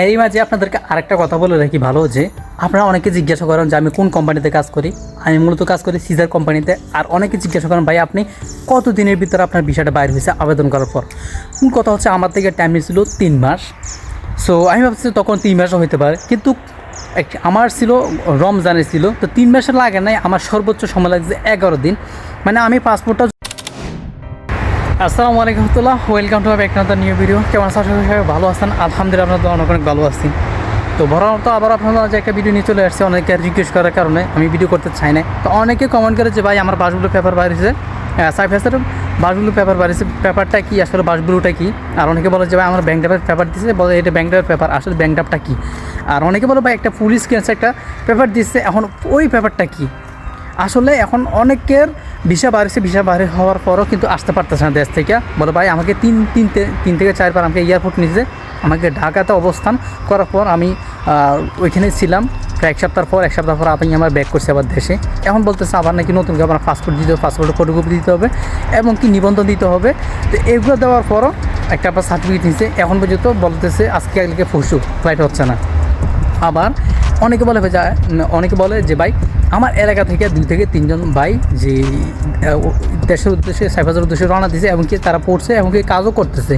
এরই মাঝে আপনাদেরকে আরেকটা কথা বলে রাখি ভালো, যে আপনারা অনেকে জিজ্ঞাসা করেন যে আমি কোন কোম্পানিতে কাজ করি? আমি মূলত কাজ করি সিজার কোম্পানিতে। আর অনেকে জিজ্ঞাসা করেন, ভাই, আপনি কত দিনের ভিতরে আপনার বিষয়টা বাইর হয়েছে আবেদন করার পর? মূল কথা হচ্ছে, আমার থেকে টাইম ছিল তিন মাস। সো আমি ভাবছি তখন তিন মাসও হতে পারে। কিন্তু আমার ছিল, রমজানের ছিল। তো তিন মাসের লাগে নাই, আমার সর্বোচ্চ সময় লাগছে এগারো দিন। মানে আমি পাসপোর্টটা আসসালামু আলাইকুম রহমতুল্লাহ। Welcome to back another new video কেমন আছেন? সবাই ভালো আছেন। আলহামদুলিল্লাহ আপনাদের অনেক অনেক ভালো আছি। তো বড় তো আবার আপনারা যে একটা ভিডিও নিয়ে চলে আসছে। অনেকে রিকোয়েস্ট করার কারণে আমি ভিডিও করতে চাই না তো অনেকে কমেন্ট করে যে, ভাই, আমার বাসগুলো পেপার বাড়িছে। সাইফেসের বাসগুলো পেপার বাড়িছে। পেপারটা কি? আসলে বাসগুলোটা কি? আর অনেকে বলে যে, ভাই, আমার ব্যাংক ড্রাফের পেপার দিচ্ছে বলে, এটা ব্যাংক ড্রাফের পেপার আসলে ব্যাংক ড্রাফটা কী? আর অনেকে বলে, ভাই, একটা পুলিশ কেস একটা পেপার দিচ্ছে এখন ওই পেপারটা কী? আসলে এখন অনেকের ভিসা বাড়িছে ভিসা বাড়ি হওয়ার পরও কিন্তু আসতে পারতেছে না দেশ থেকে। বলো, ভাই, আমাকে তিন তিন তিন থেকে চারবার আমাকে এয়ারপোর্ট নিয়েছে আমাকে ঢাকাতে অবস্থান করার পর আমি ওইখানে ছিলাম। এক সপ্তাহ পর, এক সপ্তাহ পর আপনি আমার ব্যাক করছি আবার দেশে। এখন বলতেছে আবার নাকি নতুন করে আমার পাসপোর্ট দিতে হবে পাসপোর্টের ফটোকপি দিতে হবে, এবং কি নিবন্ধন দিতে হবে। তো এগুলো দেওয়ার পরও একটা আবার সার্টিফিকেট নিচ্ছে এখন পর্যন্ত বলতেছে, আজকে কালকে ফুসু ফ্লাইট হচ্ছে না। আবার অনেকে বলে যা, অনেকে বলে যে, ভাই আমার এলাকা থেকে দুই থেকে তিনজন ভাই যে দেশের উদ্দেশ্যে, সাইফাজের উদ্দেশ্যে রওনা দিয়েছে এমনকি তারা পড়ছে এবং এমনকি কাজও করতেছে।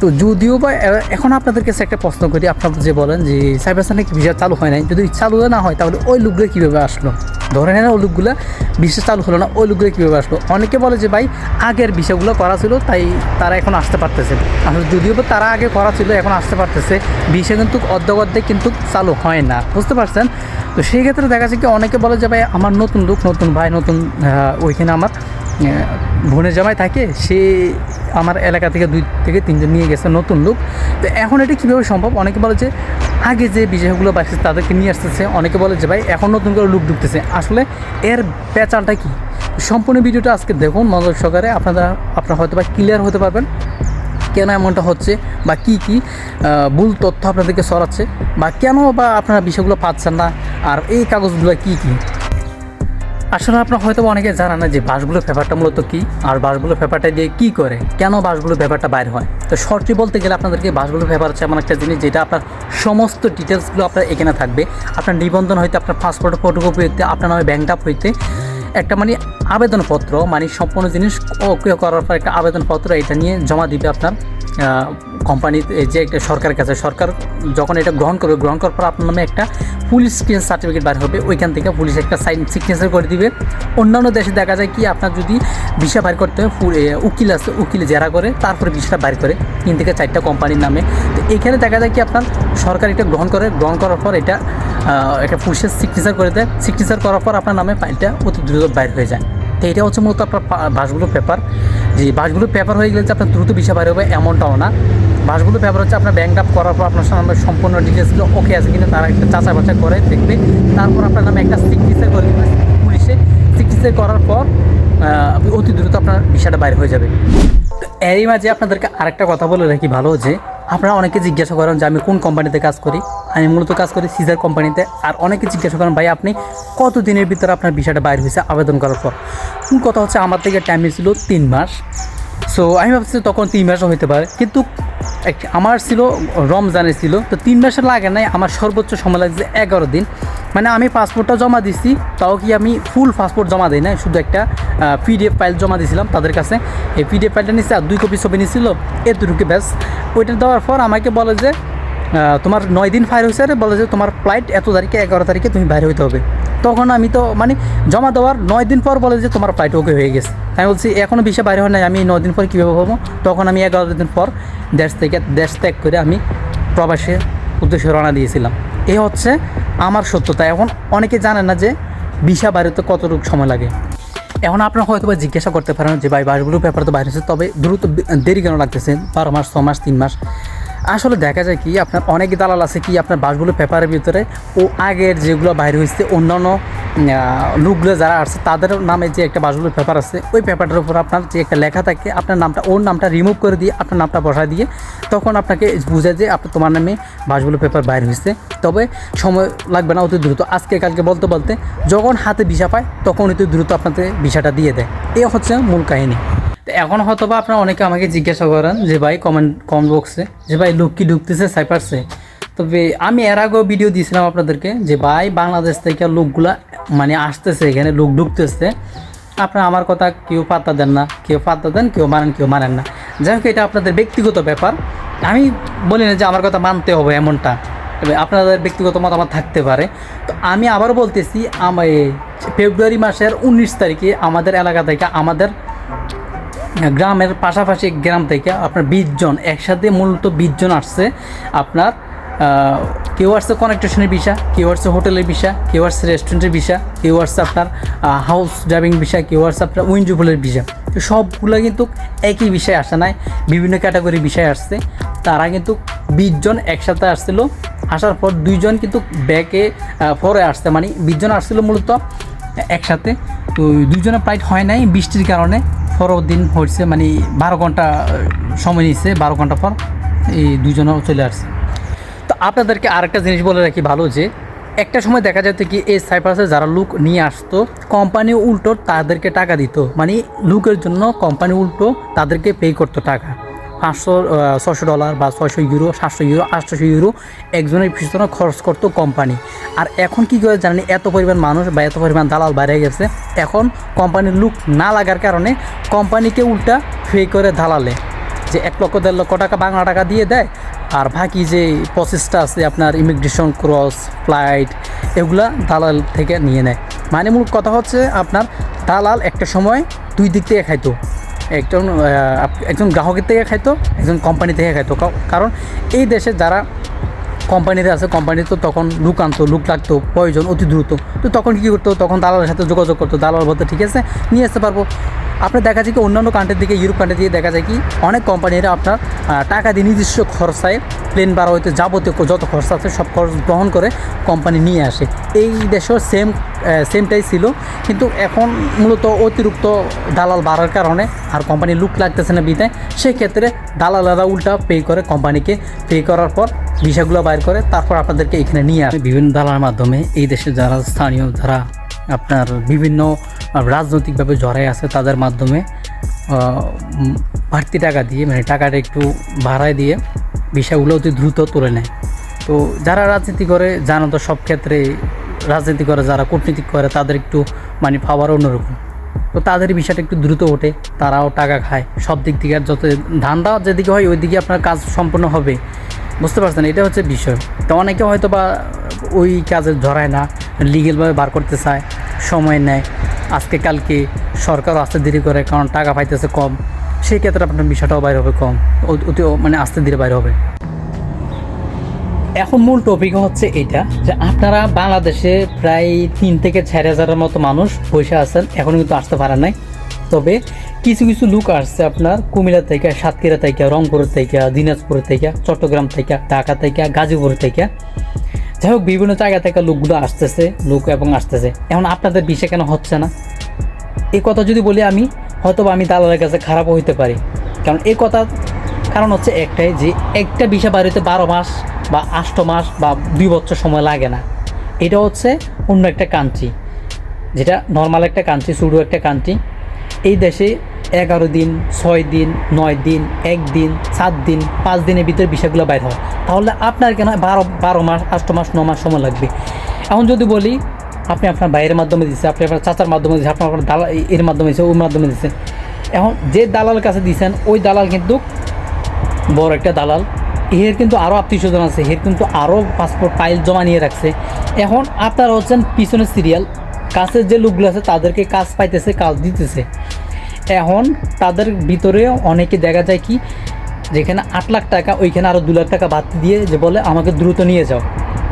তো যদিও বা এখন আপনাদের কাছে একটা প্রশ্ন করি, আপনারা যে বলেন যে সাইফাসান কি ভিসা চালু হয় নাই? যদি চালু না হয়, তাহলে ওই লোকগুলো কীভাবে আসলো? ধরে নেন ওই লোকগুলো ভিসা চালু হলো না, ওই লোকগুলো কীভাবে আসলো? অনেকে বলে যে, ভাই, আগের বিষয়গুলো করা ছিল, তাই তারা এখন আসতে পারতেছে আসলে যদিও বা তারা আগে করা ছিল, এখন আসতে পারতেছে। বিষয় কিন্তু অর্ধেক অর্ধেক কিন্তু চালু হয় না। বুঝতে পারছেন? তো সেই ক্ষেত্রে দেখা যাচ্ছে কি অনেকে বলে যে, ভাই, আমার নতুন লোক নতুন ভাই, নতুন ওইখানে আমার বোনের জামাই থাকে, সে আমার এলাকা থেকে দুই থেকে তিনজন নিয়ে গেছে নতুন লোক তো এখন এটা কীভাবে সম্ভব? অনেকে বলে যে, আগে যে বিষয়গুলো বাড়ছে তাদেরকে নিয়ে আসতেছে, অনেকে বলে যে, ভাই, এখন নতুন করে লুক ঢুকতেছে। আসলে এর পেঁচালটা কি? সম্পূর্ণ ভিডিওটা আজকে দেখুন, মনোযোগ সহকারে। আপনারা আপনারা হয়তো বা ক্লিয়ার হতে পারবেন। কেন এমনটা হচ্ছে বা কি কি ভুল তথ্য আপনাদেরকে সরাচ্ছে বা কেন বা আপনারা বিষয়গুলো পাচ্ছেন না আর এই কাগজগুলো কি কি? আসলে আপনারা হয়তো অনেকে জানেন না যে বাসগুলো পেপারটা মূলত কী আর বাসগুলো পেপারটা দিয়ে কী করে, কেন বাসগুলো পেপারটা বাইর হয়। তো শর্টলি বলতে গেলে আপনাদেরকে বাসগুলো পেপার হচ্ছে এমন একটা জিনিস যেটা আপনার সমস্ত ডিটেলসগুলো আপনার এখানে থাকবে। আপনার নিবন্ধন হইতে আপনার পাসপোর্ট ফটোকপি হইতে আপনার নামে ব্যাংক আপ হইতে একটা মানে আবেদনপত্র মানে সম্পূর্ণ জিনিস ওকে করার পর একটা আবেদনপত্র এটা নিয়ে জমা দিবে আপনার কোম্পানি যে একটা সরকারের কাছে। সরকার যখন এটা গ্রহণ করবে, গ্রহণ করার পর আপনার নামে একটা পুলিশ ক্লিয়ার সার্টিফিকেট বার হবে। ওইখান থেকে পুলিশ একটা সাইন সিগনেচার করে দিবে। অন্যান্য দেশে দেখা যায় কি, আপনার যদি ভিসা বাইর করতে হয় উকিল আছে, উকিল জেরা করে, তারপরে ভিসাটা বাইর করে। তিন থেকে চারটা কোম্পানির নামে। তো এখানে দেখা যায় কি, আপনার সরকার এটা গ্রহণ করে। গ্রহণ করার পর এটা আহ, একটা পুলিশের সিগনেচার করে দেয়। সিগনেচার করার পর আপনার নামে ফাইলটা অতি দ্রুত বাইর হয়ে যায়। তো এটা হচ্ছে মূলত আপনার বাসগুলো পেপার যে বাসগুলো পেপার হয়ে গেলে যে আপনার দ্রুত ভিসা বাইরে হবে এমনটাও না। বাসগুলো পেপার হচ্ছে আপনার ব্যাংক আপ করার পর আপনার নামে সম্পূর্ণ ডিটেলসগুলো ওকে আছে কিনা তারা একটা চাচা বাছাই করে দেখবে। তারপর আপনার নামে একটা সিগনেচার করে দেবে পুলিশে। সিগনেচার করার পর অতি দ্রুত আপনার ভিসাটা বাইর হয়ে যাবে। এরই মাঝে আপনাদেরকে আরেকটা কথা বলে রাখি ভালো যে আপনারা অনেকে জিজ্ঞাসা করেন যে আমি কোন কোম্পানিতে কাজ করি? আমি মূলত কাজ করি সিজার কোম্পানিতে আর অনেকে জিজ্ঞাসা করেন, ভাই, আপনি কত দিনের ভিতরে আপনার ভিসাটা বাইর হয়েছে আবেদন করার পর? কথা হচ্ছে, আমার থেকে টাইম ছিল তিন মাস। সো আমি ভাবছি তখন তিন মাসও হইতে পারে। কিন্তু আমার ছিল, রমজানে ছিল। তো তিন মাসে লাগে নাই, আমার সর্বোচ্চ সময় লাগছে এগারো দিন। মানে আমি পাসপোর্টটা জমা দিছি, তাও কি আমি ফুল পাসপোর্ট জমা দিই না শুধু একটা পিডিএফ ফাইল জমা দিয়েছিলাম তাদের কাছে। এই পিডিএফ ফাইলটা নিচ্ছে আর দুই কপি ছবি নিছিল, এতটুকু ব্যাস। ওইটা দেওয়ার পর আমাকে বলে যে তোমার নয় দিন ফায়ার হয়েছে আর বলে যে তোমার ফ্লাইট এত তারিখে, এগারো তারিখে তুমি বাইরে হইতে হবে। তখন আমি তো মানে জমা দেওয়ার নয় দিন পর বলে যে তোমার ফ্লাইট ওকে হয়ে গেছে। আমি বলছি এখনও বিষয় বাইরে হয় নাই, আমি নয় দিন পর কীভাবে হব? তখন আমি এগারো দিন পর দেশ থেকে, দেশ ত্যাগ করে আমি প্রবাসে উদ্দেশ্যে রওনা দিয়েছিলাম। এই হচ্ছে আমার সত্যতা। এখন অনেকে জানেন না যে ভিসা বাইরেতে কতটুকু সময় লাগে। এখন আপনারা হয়তো বা জিজ্ঞাসা করতে পারেন যে, ভাই, বাসগুলো ব্যাপার তো বাইরে তবে দ্রুত দেরি কেন লাগতেছে? বারো মাস, ছ মাস, তিন মাস? আসলে দেখা যায় কি, আপনার অনেক দালাল আছে কি, আপনার বাসগুলো পেপারের ভিতরে ও আগের যেগুলো বাইরে হয়েছে, অন্যান্য লোকগুলো যারা আসছে, তাদের নামে যে একটা বাসগুলোর পেপার আছে, ওই পেপারটার উপর আপনার যে একটা লেখা থাকে, আপনার নামটা, ওর নামটা রিমুভ করে দিয়ে আপনার নামটা বসায় দিয়ে তখন আপনাকে বুঝে যে আপনার তোমার নামে বাসগুলো পেপার বাইর হয়েছে। তবে সময় লাগবে না, অতি দ্রুত। আজকে কালকে বলতে বলতে যখন হাতে ভিসা পায়, তখন অতি দ্রুত আপনাদের ভিসাটা দিয়ে দেয়। এই হচ্ছে মূল কাহিনী। তো এখন হয়তো বা আপনারা অনেকে আমাকে জিজ্ঞাসা করেন যে, ভাই কমেন্ট কমেন্ট বক্সে যে, ভাই লোক কি ঢুকতেছে সাইপারসে তবে আমি এর আগেও ভিডিও দিয়েছিলাম আপনাদেরকে যে ভাই বাংলাদেশ থেকে লোকগুলা মানে আসতেছে এখানে, লোক ঢুকতেছে। আপনারা আমার কথা কেউ পাত্তা দেন না, কেউ পাত্তা দেন, কেউ মানেন কেউ মানেন না। যাই হোক, এটা আপনাদের ব্যক্তিগত ব্যাপার। আমি বলি না যে আমার কথা মানতে হবে এমনটা, তবে আপনাদের ব্যক্তিগত মতামত থাকতে পারে। তো আমি আবার বলতেছি আমার ফেব্রুয়ারি মাসের উনিশ তারিখে আমাদের এলাকা থেকে, আমাদের গ্রামের পাশাপাশি গ্রাম থেকে আপনার বিশজন একসাথে মূলত বিশজন আসছে। আপনার কেউ আসছে কনেকটেশনের বিষয়, কেউ আসছে হোটেলের বিষয়, কেউ আসছে রেস্টুরেন্টের বিষয়, কেউ আসছে আপনার হাউস ড্রাইভিং বিষয়, কেউ আসছে আপনার উইন্ডোফুলের বিষয়। তো সবগুলো কিন্তু একই বিষয় আসে নাই, বিভিন্ন ক্যাটাগরি বিষয় আসছে। তারা কিন্তু বিশ জন একসাথে আসছিল, আসার পর দুইজন কিন্তু ব্যাকে পরে আসছে। মানে বিশ জন আসছিল মূলত একসাথে। তো দুজনের ফ্লাইট হয় নাই বৃষ্টির কারণে। পরের দিন হয়েছে মানে বারো ঘণ্টা সময় নিচ্ছে বারো ঘণ্টা পর এই দুজনও চলে আসছে। তো আপনাদেরকে আরেকটা জিনিস বলে রাখি ভালো যে, একটা সময় দেখা যেত কি এই সাইপ্রাসে যারা লুক নিয়ে আসতো কোম্পানি উল্টো তাদেরকে টাকা দিত। মানে লুকের জন্য কোম্পানি উল্টো তাদেরকে পে করতো টাকা। পাঁচশো ছশো ডলার বা ছয়শো ইউরো সাতশো ইউরো আটশোশো ইউরো একজনের পিছনে খরচ করতো কোম্পানি আর এখন কি করে জানেন, এত পরিমাণ মানুষ বা এত পরিমাণ দালাল বাইরে গেছে। এখন কোম্পানির লুক না লাগার কারণে কোম্পানিকে উল্টা ফে করে দালালে। যে এক লক্ষ, দেড় লক্ষ টাকা বাংলা টাকা দিয়ে দেয়। আর বাকি যে প্রসেসটা আছে আপনার ইমিগ্রেশন ক্রস ফ্লাইট এগুলা দালাল থেকে নিয়ে নেয়। মানে মূল কথা হচ্ছে আপনার দালাল একটা সময় দুই দিক থেকে খাইতো। একজন একজন গ্রাহকের থেকে খাইতো, একজন কোম্পানি থেকে খাইতো। কারণ এই দেশে যারা কোম্পানিতে আছে কোম্পানি তো তখন লুক আনতো, লুক লাগতো, প্রয়োজন অতি দ্রুত। তো তখন কী করতো? তখন দালালের সাথে যোগাযোগ করতো, দালাল বলতে, ঠিক আছে, নিয়ে আসতে পারব। আপনার দেখা যায় কি অন্যান্য কান্ট্রির দিকে ইউরোপ কান্ট্রি দিয়ে দেখা যায় কি অনেক কোম্পানিরা আপনার টাকা দিয়ে নিজস্ব খরচায় প্লেন ভাড়া হইতে যাবতীয় যত খরচা আছে সব খরচ গ্রহণ করে কোম্পানি নিয়ে আসে। এই দেশেও সেম সেমটাই ছিল। কিন্তু এখন মূলত অতিরিক্ত দালাল বাড়ার কারণে আর কোম্পানি লুক লাগতেছে না বিদায় সেক্ষেত্রে দালালেরা উল্টা পে করে কোম্পানিকে পে করার পর ভিসাগুলো বাইর করে, তারপর আপনাদেরকে এখানে নিয়ে আসে। বিভিন্ন দালালের মাধ্যমে এই দেশে যারা স্থানীয়, যারা আপনার বিভিন্ন রাজনৈতিকভাবে জড়াই আছে, তাদের মাধ্যমে বাড়তি টাকা দিয়ে মানে টাকাটা একটু ভাড়ায় দিয়ে বিষয়গুলো অতি দ্রুত তুলে নেয়। তো যারা রাজনীতি করে, জানো তো সব ক্ষেত্রে রাজনীতি করে, যারা কূটনীতি করে, তাদের একটু মানে পাওয়ার অন্যরকম। তো তাদের বিষয়টা একটু দ্রুত ওঠে, তারাও টাকা খায়। সব দিক থেকে আর যত ধান্দা যেদিকে হয় ওই দিকে আপনার কাজ সম্পূর্ণ হবে। বুঝতে পারছেন? এটা হচ্ছে বিষয়। তো অনেকে হয়তো বা ওই কাজে ধরায় না লিগেলভাবে বার করতে চায়, সময় নেয়। আজকে কালকে সরকারও আস্তে দেরি করে, কারণ টাকা পাইতেছে কম। সেই ক্ষেত্রে আপনার বিষয়টাও বাইরে হবে কম। অতি মানে আস্তে ধীরে বাইরে হবে। এখন মূল টপিক হচ্ছে এটা, যে আপনারা বাংলাদেশে প্রায় তিন থেকে চার হাজারের মতো মানুষ বসে আছেন এখনও কিন্তু আসতে পারেন নাই। তবে কিছু কিছু লোক আসছে আপনার কুমিল্লা থেকে, সাতক্ষীরা থেকে, রংপুর থেকে, দিনাজপুর থেকে, চট্টগ্রাম থেকে, ঢাকা থেকে, গাজীপুর থেকে। যাই হোক, বিভিন্ন জায়গা থেকে লোকগুলো আসতেছে, লোক এবং আসতেছে। এখন আপনাদের বিষয় কেন হচ্ছে না? এই কথা যদি বলি আমি হয়তো আমি দালালের কাছে খারাপও হইতে পারি। কারণ এই কথা কারণ হচ্ছে একটাই যে, একটা বিষয় বাড়িতে বারো মাস বা আষ্ট মাস বা দুই বছর সময় লাগে না। এটা হচ্ছে অন্য একটা কান্ট্রি যেটা নর্মাল একটা কান্ট্রি শুরু একটা কান্ট্রি এই দেশে এগারো দিন, ছয় দিন, নয় দিন, এক দিন, সাত দিন, পাঁচ দিনের ভিতরে বিষয়গুলো বাইর হয়। তাহলে আপনার কেন বারো বারো মাস, আষ্ট মাস, ন মাস সময় লাগবে? এখন যদি বলি, আপনি আপনার বাইরের মাধ্যমে দিচ্ছে আপনি আপনার চাচার মাধ্যমে দিচ্ছেন আপনার আপনার দালাল এর মাধ্যমে দিচ্ছে ওর মাধ্যমে দিচ্ছেন এখন যে দালালের কাছে দিচ্ছেন ওই দালাল কিন্তু বড় একটা দালাল। এর কিন্তু আরও আত্মীয় স্বজন আছে, এর কিন্তু আরও পাসপোর্ট ফাইল জমা নিয়ে রাখছে। এখন আপনারা হচ্ছেন পিছনের সিরিয়াল কাছের যে লোকগুলো আছে, তাদেরকে কাজ পাইতেছে, কাজ দিতেছে। এখন তাদের ভিতরে অনেকে দেখা যায় কি, যেখানে আট লাখ টাকা, ওইখানে আরও দু লাখ টাকা বাড়তি দিয়ে যে বলে, আমাকে দ্রুত নিয়ে যাও।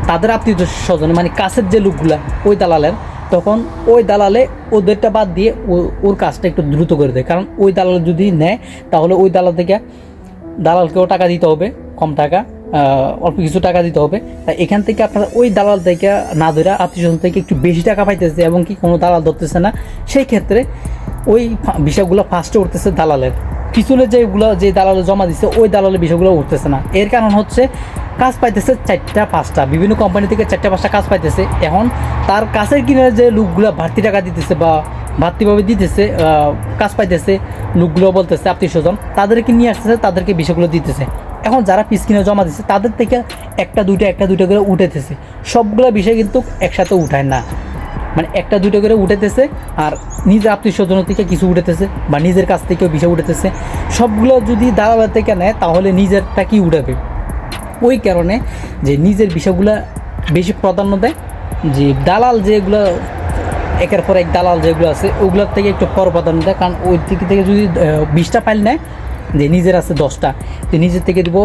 তাদের আত্মীয় স্বজন মানে কাছের যে লোকগুলা, ওই দালালের, তখন ওই দালালে ওদেরটা বাদ দিয়ে ওর কাজটা একটু দ্রুত করে দেয়। কারণ ওই দালাল যদি নেয়, তাহলে ওই দালাল থেকে দালালকেও টাকা দিতে হবে, কম টাকা। অল্প কিছু টাকা দিতে হবে। তাই এখান থেকে আপনারা ওই দালাল থেকে না ধরে আত্মীয় থেকে একটু বেশি টাকা পাইতেছে এবং কি কোনো দালাল ধরতেছে না, সেই ক্ষেত্রে ওই বিষয়গুলো ফার্স্টে উঠতেছে দালালের। পিছনে যেগুলো, যে দালালে জমা দিচ্ছে ওই দালালের বিষয়গুলো উঠতেছে না। এর কারণ হচ্ছে কাজ পাইতেছে চারটা, পাঁচটা। বিভিন্ন কোম্পানি থেকে চারটা, পাঁচটা কাজ পাইতেছে। এখন তার কাছের কিনে যে লোকগুলো বাড়তি টাকা দিতেছে বা বাড়তিভাবে দিতেছে কাজ পাইতেছে, লোকগুলো বলতেছে আত্মীয় স্বজন তাদেরকে নিয়ে আসতেছে, তাদেরকে বিষয়গুলো দিতেছে। এখন যারা পিস কিনে জমা দিচ্ছে তাদের থেকে একটা, দুইটা একটা, দুইটা করে উঠেতেছে। সবগুলো বিষয় কিন্তু একসাথে উঠায় না। মানে একটা, দুইটা করে উঠেতেছে আর নিজের আত্মীয় স্বজন থেকে কিছু উঠেতেছে বা নিজের কাছ থেকেও বিষয় উঠেতেছে। সবগুলো যদি দালালের থেকে নেয়, তাহলে নিজেরটা কি উঠাবে? ওই কারণে যে নিজের বিষয়গুলো বেশি প্রাধান্য দেয়, যে দালাল যেগুলো, একের পর এক দালাল যেগুলো আছে, ওগুলোর থেকে একটু পর প্রাধান্য দেয়। কারণ ওই দিক থেকে যদি বিশটা পাইল নেয় যে নিজের আছে দশটা তো নিজের থেকে দিব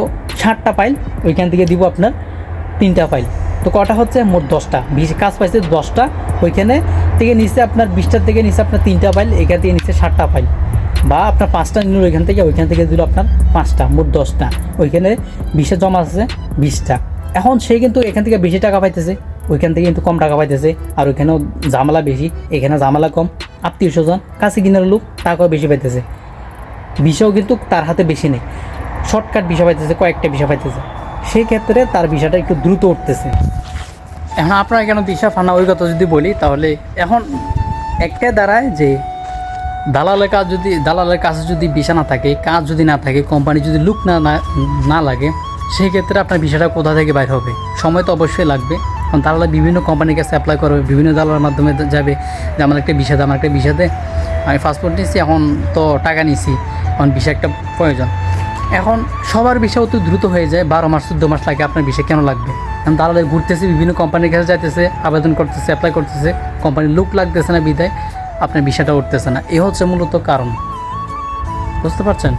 ষাটটা পাইল ওইখান থেকে দিব আপনার তিনটা পাইল তো কটা হচ্ছে? মোট দশটা। বিশ কাজ পাইছে দশটা, ওইখানে থেকে নিচে আপনার বিশটার থেকে নিচে আপনার তিনটা পাইল এখান থেকে নিচে ষাটটা পাইল বা আপনার পাঁচটা নিল ওইখান থেকে ওইখান থেকে দিল আপনার পাঁচটা, মোট দশটা। ওইখানে বিশে জমা আছে বিশটা। এখন সে কিন্তু এখান থেকে বেশি টাকা পাইতেছে, ওইখান থেকে কিন্তু কম টাকা পাইতেছে। আর ওইখানেও ঝামেলা বেশি, এখানে ঝামেলা কম, আত্মীয় স্বজন, কাছে কিনার লোক টাকাও বেশি পাইতেছে। বিষয়ও কিন্তু তার হাতে বেশি নেই। শর্টকাট বিষয় পাইতেছে, কয়েকটা বিষয় পাইতেছে। সেই ক্ষেত্রে তার বিষয়টা একটু দ্রুত উঠতেছে। এখন আপনারা কেন দিশা ফানা, ওই কথা যদি বলি, তাহলে এখন একটাই দাঁড়ায় যে দালালের কাজ যদি, দালালের কাছে যদি ভিসা না থাকে, কাজ যদি না থাকে কোম্পানি যদি লুক না, না- লাগে, সেই ক্ষেত্রে আপনার ভিসাটা কোথা থেকে বাইর হবে? সময় তো অবশ্যই লাগবে। কারণ দালালে বিভিন্ন কোম্পানির কাছে অ্যাপ্লাই করবে, বিভিন্ন দালালের মাধ্যমে যাবে, যে আমার একটা ভিসা দে আমার একটা দে আমি পাসপোর্ট নিচ্ছি এখন তো টাকা নিছি। এখন ভিসা একটা প্রয়োজন। এখন সবার ভিসা অতি দ্রুত হয়ে যায়, বারো মাস, চোদ্দ মাস লাগে আপনার ভিসা কেন লাগবে? কারণ দালালে ঘুরতেছে, বিভিন্ন কোম্পানির কাছে যাইতেছে, আবেদন করতেছে অ্যাপ্লাই করতেছে কোম্পানির লুক লাগতেছে না বিদায়, আপনার ভিসাটা উঠতেছে না। এ হচ্ছে মূলত কারণ। বুঝতে পারছেন?